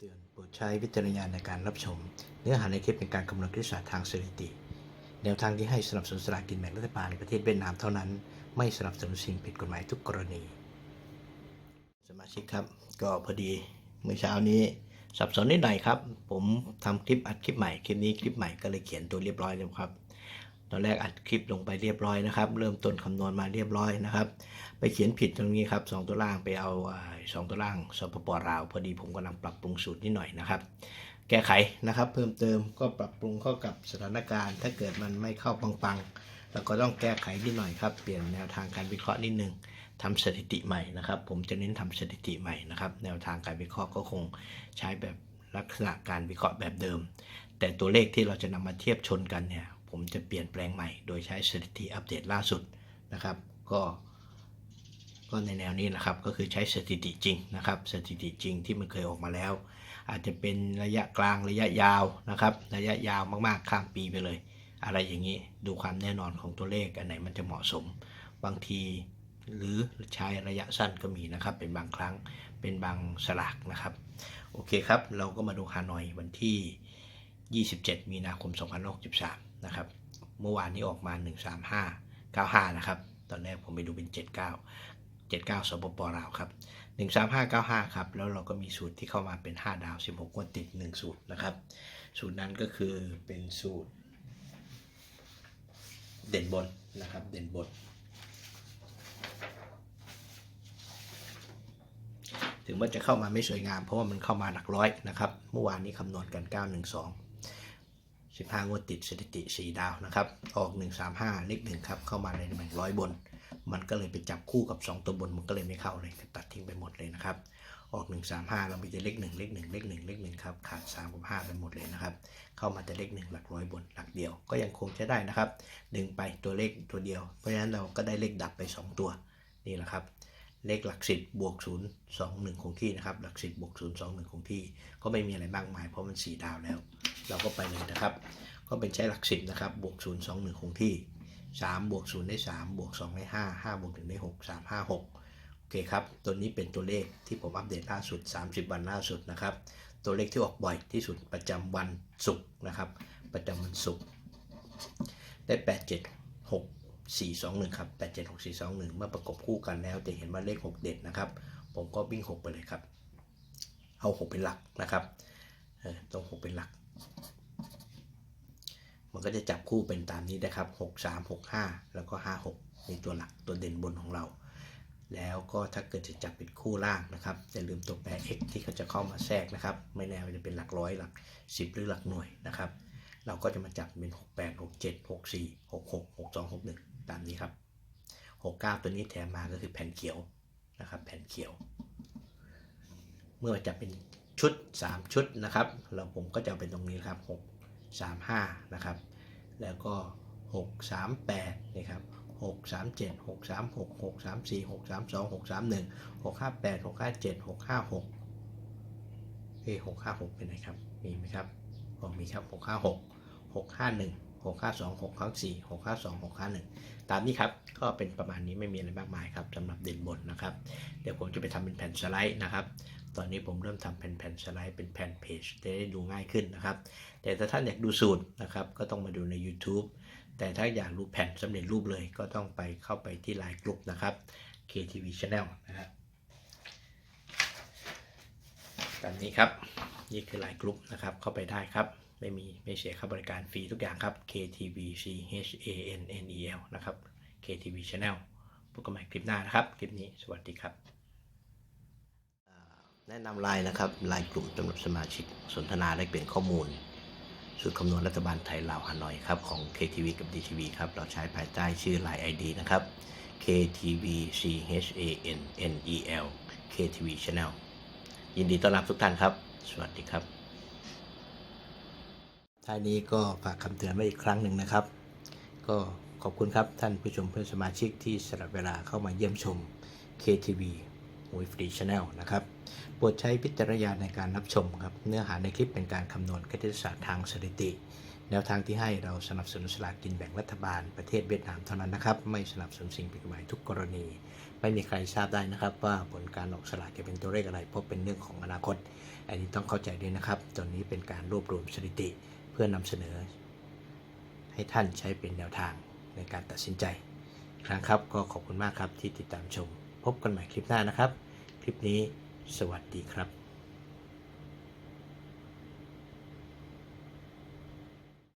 เตือนโปรดใช้วิจารณญาณในการรับชม เนื้อหาในคลิปเป็นการคำนวณคณิตศาสตร์ทางสถิติ แนวทางที่ให้สนับสนุนสลากกินแบ่งรัฐบาลในประเทศเวียดนามเท่านั้น ไม่สนับสนุนสิ่งผิดกฎหมายทุกกรณี สมาชิกครับ ก็พอดีเมื่อเช้านี้สับสนนิดหน่อยครับ ผมทำคลิปอัดคลิปใหม่คลิปนี้คลิปใหม่ก็เลยเขียนตัวเรียบร้อยแล้วครับ ตอนแรกอัดคลิปลงไปเรียบร้อยนะครับ เริ่มต้นคำนวณมาเรียบร้อยนะครับ ไปเขียนผิดตรงนี้ครับสองตัวล่างไปเอาอ่าสองตัวล่างสปปลาว พอดีผมกำลังปรับปรุงสูตรนิดหน่อยนะครับ แก้ไขนะครับ เพิ่มเติมก็ปรับปรุงเข้ากับสถานการณ์ ถ้าเกิดมันไม่เข้าปังๆเราก็ต้องแก้ไขนิดหน่อยครับ เปลี่ยนแนวทางการวิเคราะห์นิดนึงทำสถิติใหม่นะครับ ผมจะเน้นทำสถิติใหม่นะครับ แนวทางการวิเคราะห์ก็คงใช้แบบลักษณะการวิเคราะห์แบบเดิม แต่ตัวเลขที่เราจะนำมาเทียบชนกันเนี่ย จะเปลี่ยนแปลงใหม่โดยใช้สถิติอัปเดตล่าสุดนะครับ ก็ก็ในแนวนี้นะครับก็คือใช้สถิติจริงนะครับสถิติจริงที่มันเคยออกมาแล้ว อาจจะเป็นระยะกลางระยะยาวนะครับ ระยะยาวมากๆข้ามปีไปเลย อะไรอย่างนี้ดูความแน่นอนของตัวเลขอันไหนมันจะเหมาะสม บางทีหรือใช้ระยะสั้นก็มีนะครับ เป็นบางครั้งเป็นบางสลากนะครับ โอเคครับ เราก็มาดูฮานอยวันที่ 27 มีนาคม 2563 นะครับ เมื่อวานนี้ออกมา 135 95 นะครับ ตอนแรกผมไปดูเป็น 79 79สปปลาวครับ 13595 ครับ แล้วเราก็มีสูตรที่เข้ามาเป็น 5 ดาว 16งวดติด 1 สูตรนะครับ สูตรนั้นก็คือเป็นสูตร เด่นบนนะครับ เด่นบนถึงว่าจะเข้ามาไม่สวยงามเพราะว่ามันเข้ามาหลักร้อยนะครับ เมื่อวานนี้คำนวณกัน 912 15 งวดติดสถิติ 4 ดาวนะครับ ออก 135 เลขหนึ่งครับ เข้ามาในตำแหน่งร้อยบน มันก็เลยไปจับคู่กับ 2 ตัวบน มันก็เลยไม่เข้าเลยตัดทิ้งไปหมดเลยนะครับ ออก 135 เรามีแต่เลข1เลข1เลข1เลข1ครับ ขาด3กับ5ไปหมดเลยนะครับ เข้ามาแต่เลข1หลักร้อยบนหลักเดียว ก็ยังคงใช้ได้นะครับ ดึงไปตัวเลขตัวเดียว เพราะฉะนั้นเราก็ได้เลขดับไป 2 ตัว นี่แหละครับ เลขหลักสิบบวกศูนย์สองหนึ่งคงที่นะครับ หลักสิบบวกศูนย์สองหนึ่งคงที่ ก็ไม่มีอะไรมากมายเพราะมันสี่ดาวแล้ว เราก็ไปเลยนะครับ ก็เป็นใช้หลักสิบนะครับ บวกศูนย์สองหนึ่งคงที่สามบวกศูนย์ได้สามบวกสองได้ห้าห้าบวกหนึ่งได้หกสามห้าหกโอเคครับ ตัวนี้เป็นตัวเลขที่ผมอัปเดตล่าสุด 30 วันล่าสุดนะครับ ตัวเลขที่ออกบ่อยที่สุดประจำวันศุกร์นะครับ ประจำวันศุกร์ได้แปดเจ็ดหก 421 ครับ 876421 เมื่อประกบคู่กันแล้วจะเห็นว่าเลข 6 เด็ดนะครับ ผมก็วิ่ง 6 ไปเลยครับ เอา 6 เป็นหลักนะครับตรง 6 เป็นหลัก มันก็จะจับคู่เป็นตามนี้นะครับ 6 3 6 5 แล้วก็ 5 6นี่ตัวหลักตัวเด่นบนของเรา แล้วก็ถ้าเกิดจะจับเป็นคู่ล่างนะครับอย่าลืมตัวแปร x ที่เขาจะเข้ามาแทรกนะครับ ไม่แน่ว่าจะเป็นหลักร้อยหลัก 10 หรือหลักหน่วยนะครับเราก็จะมาจับเป็น 6 8 6 7 6 4 6 6 6 2 6 1 ตามนี้ครับ 69 ตัวนี้แถมมาก็คือแผ่นเขียวนะครับ แผ่นเขียว เมื่อจับเป็นชุด 3 ชุดนะครับ เราผมก็จะเป็นตรงนี้ครับ 6 3 5 นะครับ แล้วก็ 6 3 8นี่ครับ6 3 7 6 3 6 6 3 4 6 3 2 6 3 1 6 5 8 6 5 7 6 5 6เอ้6 5 6 เป็นไงครับ มีไหมครับอ๋อมีครับ 6 5 6 6 5 1 6 5 2 6 5 4 6 5 2 6 5 1ตามนี้ครับ ก็เป็นประมาณนี้ไม่มีอะไรมากมายครับสำหรับเด่นบนนะครับ เดี๋ยวผมจะไปทำเป็นแผ่นสไลด์นะครับ ตอนนี้ผมเริ่มทำเป็นแผ่นสไลด์เป็นแผ่นเพจจะได้ดูง่ายขึ้นนะครับ แต่ถ้าท่านอยากดูสูตรนะครับ ก็ต้องมาดูใน YouTube แต่ถ้าอยากดูแผ่นสำเร็จรูปเลยก็ต้องไปเข้าไปที่ไลน์กลุ่มนะครับ KTV Channel นะครับตามนี้ครับ นี่คือไลน์กลุ่มนะครับเข้าไปได้ครับ ไม่มีไม่เสียค่าบริการฟรีทุกอย่างครับ KTV C H A N N E L นะครับ KTV Channel พบกันใหม่คลิปหน้านะครับ คลิปนี้สวัสดีครับ แนะนำไลน์นะครับไลน์กลุ่มสำหรับสมาชิกสนทนาและเปลี่ยนข้อมูลสูตรคำนวณรัฐบาลไทยลาวฮานอยครับของ KTV กับ DTV ครับเราใช้ภายใต้ชื่อ Line ID นะครับ KTV C H A N N E L KTV Channel ยินดีต้อนรับทุกท่านครับ สวัสดีครับ ท้ายนี้ก็ฝากคำเตือนไว้อีกครั้งหนึ่งนะครับ ก็ขอบคุณครับท่านผู้ชมเพื่อนสมาชิกที่สละเวลาเข้ามาเยี่ยมชม KTV มวยฟรีช n แนลนะครับ โปรดใช้พิจารณญาณในการรับชมครับ เนื้อหาในคลิปเป็นการคำนวณคณิตศาสตร์ทางสถิติ แนวทางที่ให้เราสนับสนุนสลากกินแบ่งรัฐบาลประเทศเวียดนามเท่านั้นนะครับ ไม่สนับสนุนสิ่งผิดกฎหมายทุกกรณี ไม่มีใครทราบได้นะครับ ว่าผลการออกสลากจะเป็นตัวเลขอะไรเพราะเป็นเรื่องของอนาคต อันนี้ต้องเข้าใจด้วยนะครับตอนนี้เป็นการรวบรวมสถิติ พื่อนำเสนอ ให้ท่านใช้เป็นแนวทางในการตัดสินใจครั้งครับก็ขอบคุณมากครับที่ติดตามชม พบกันใหม่คลิปหน้านะครับ คลิปนี้สวัสดีครับ